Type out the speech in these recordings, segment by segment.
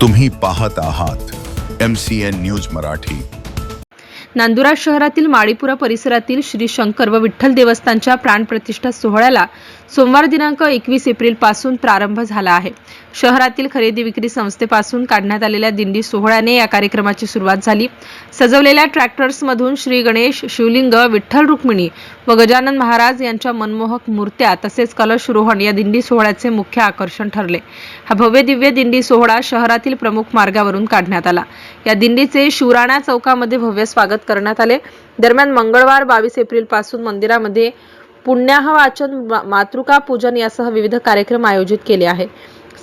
तुम्ही पाहत आहात M C N news Marathi. Nandura शहरातील माळीपुरा परिसरातील श्री शंकर व विठ्ठल देवस्थानच्या प्राणप्रतिष्ठा सोहळ्याला सोमवार दिनांक एकवीस एप्रिलपासून प्रारंभ झाला आहे. शहरातील खरेदी विक्री संस्थेपासून काढण्यात आलेल्या दिंडी सोहळ्याने या कार्यक्रमाची सुरुवात झाली. सजवलेल्या ट्रॅक्टर्समधून श्री गणेश शिवलिंग विठ्ठल रुक्मिणी व गजानन महाराज यांच्या मनमोहक मूर्त्या तसेच कलशरोहण या दिंडी सोहळ्याचे मुख्य आकर्षण ठरले. हा भव्य दिव्य दिंडी सोहळा शहरातील प्रमुख मार्गावरून काढण्यात आला. या दिंडीचे शिवराणा चौकामध्ये भव्य स्वागत करण्यात आले. दरम्यान मंगळवार बावीस एप्रिलपासून मंदिरामध्ये पुण्याह वाचन मा- मातृका पूजन यासह विविध कार्यक्रम आयोजित केले आहे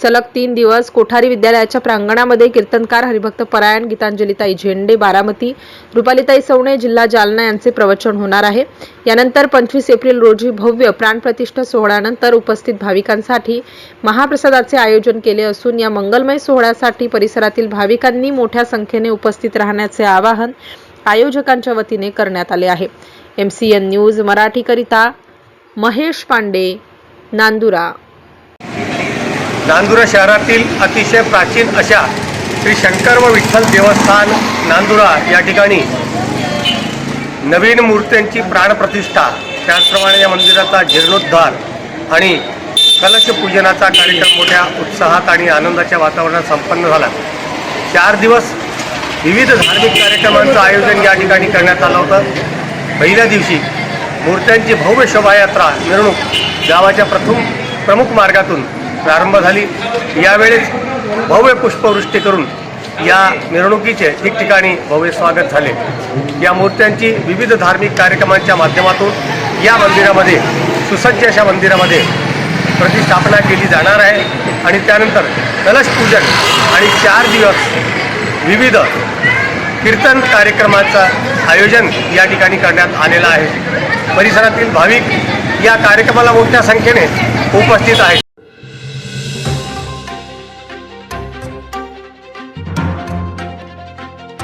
सलग तीन दिवस कोठारी विद्यालयाच्या प्रांगणामध्ये कीर्तनकार हरिभक्त परायण गीतांजलीताई झेंडे बारामती रुपालीताई सवणे जिल्हा जालना यांचे प्रवचन होणार आहे. यानंतर पंचवीस एप्रिल रोजी भव्य प्राणप्रतिष्ठा सोहळ्यानंतर उपस्थित भाविकांसाठी महाप्रसादाचे आयोजन केले असून या मंगलमय सोहळ्यासाठी परिसरातील भाविकांनी मोठ्या संख्येने उपस्थित राहण्याचे आवाहन आयोजकांच्या वतीने करण्यात आले आहे. एम सी एन न्यूज मराठीकरिता महेश पांडे नांदुरा. नांदुरा शहरातील अतिशय प्राचीन अशा श्री शंकर व विठ्ठल देवस्थान नांदुरा या ठिकाणी नवीन मूर्त्यांची प्राणप्रतिष्ठा त्याचप्रमाणे या मंदिराचा जीर्णोद्धार आणि कलशपूजनाचा कार्यक्रम मोठ्या उत्साहात आणि आनंदाच्या वातावरणात संपन्न झाला. चार दिवस विविध धार्मिक कार्यक्रमांचं आयोजन या ठिकाणी करण्यात आलं होतं. पहिल्या दिवशी मूर्त्यांची भव्य शोभायात्रा मिरवणूक गावाच्या प्रथम प्रमुख मार्गातून प्रारंभ झाली. यावेळेस भव्य पुष्पवृष्टी करून या मिरवणुकीचे ठिकठिकाणी भव्य स्वागत झाले. या मूर्त्यांची विविध धार्मिक कार्यक्रमांच्या माध्यमातून या मंदिरामध्ये सुसज्ज अशा मंदिरामध्ये प्रतिष्ठापना केली जाणार आहे आणि त्यानंतर कलशपूजन आणि चार दिवस विविध कीर्तन कार्यक्रमाचं आयोजन या ठिकाणी करण्यात आलेलं आहे. परिसरातील भाविक या कार्यक्रमाला मोठ्या संख्येने उपस्थित आहेत.